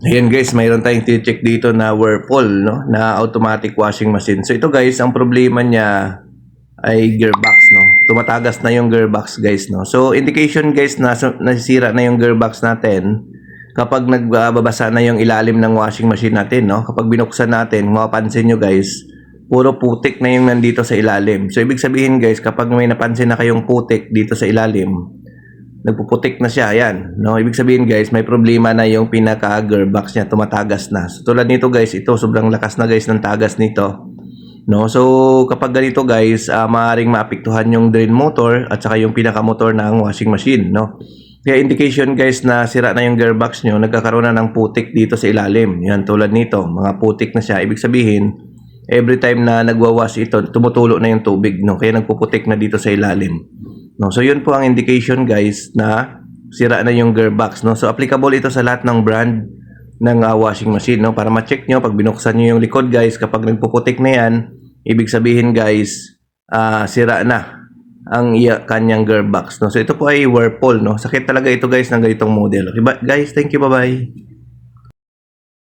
Ayan guys, mayroon tayong check dito na Whirlpool, no? Na automatic washing machine. So ito guys, ang problema niya ay gearbox, no? Tumatagas na yung gearbox guys, no? So indication guys na nasisira na yung gearbox natin kapag nagbabasa na yung ilalim ng washing machine natin, no? Kapag binuksan natin, mapapansin nyo guys, puro putik na yung nandito sa ilalim. So ibig sabihin guys, kapag may napansin na kayong putik dito sa ilalim, nagpuputik na siya, ayan. No, ibig sabihin guys, may problema na yung pinaka gearbox niya, tumatagas na. So tulad nito guys, ito sobrang lakas na guys ng tagas nito. No, so kapag ganito guys, uh, maaring maapektuhan yung drain motor at saka yung pinaka motor ng washing machine, no. Kaya indication guys na sira na yung gearbox nyo, nagkakaroon na ng putik dito sa ilalim. Yan tulad nito, mga putik na siya. Ibig sabihin, every time na nagwawash ito, tumutulo na yung tubig, no. Kaya nagpuputik na dito sa ilalim. No, so yun po ang indication guys na sira na yung gearbox, no. So applicable ito sa lahat ng brand ng uh, washing machine, no. Para ma-check nyo pag binuksan nyo yung likod guys, kapag nagpuputik na yan, ibig sabihin guys, ah, sira na ang iya kanyang gearbox, no. So ito po ay Whirlpool, no. Sakit talaga ito guys ng ganitong model. Okay, ba- guys, thank you, bye-bye.